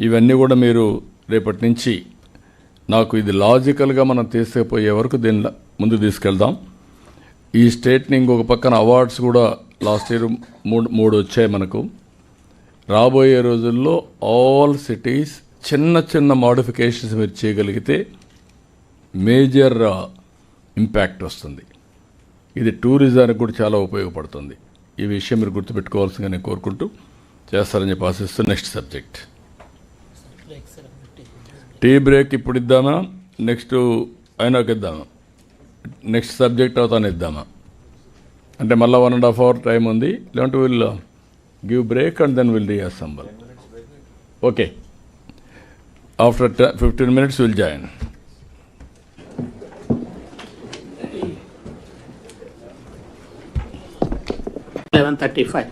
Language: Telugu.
ఇవన్నీ కూడా మీరు రేపటి నుంచి నాకు ఇది లాజికల్గా మనం తీసుకుపోయే వరకు దీన్ని ముందు తీసుకెళ్దాం. ఈ స్టేట్ని ఇంకొక పక్కన అవార్డ్స్ కూడా లాస్ట్ ఇయర్ మూడు మూడు వచ్చాయి మనకు. రాబోయే రోజుల్లో ఆల్ సిటీస్ చిన్న చిన్న మాడిఫికేషన్స్ మీరు చేయగలిగితే మేజర్ ఇంపాక్ట్ uh, వస్తుంది. ఇది టూరిజానికి కూడా చాలా ఉపయోగపడుతుంది. ఈ విషయం మీరు గుర్తుపెట్టుకోవాల్సిందని కోరుకుంటూ చేస్తారని చెప్పి ఆశిస్తూ నెక్స్ట్ సబ్జెక్ట్ టీ బ్రేక్ ఇప్పుడు ఇద్దామా? నెక్స్ట్ అయినాక ఇద్దామా? నెక్స్ట్ సబ్జెక్ట్ అవుతాను ఇద్దామా? అంటే మళ్ళీ one and half hour time ఉంది. లేదంటే will give break and then will reassemble okay after fifteen minutes will join eleven thirty five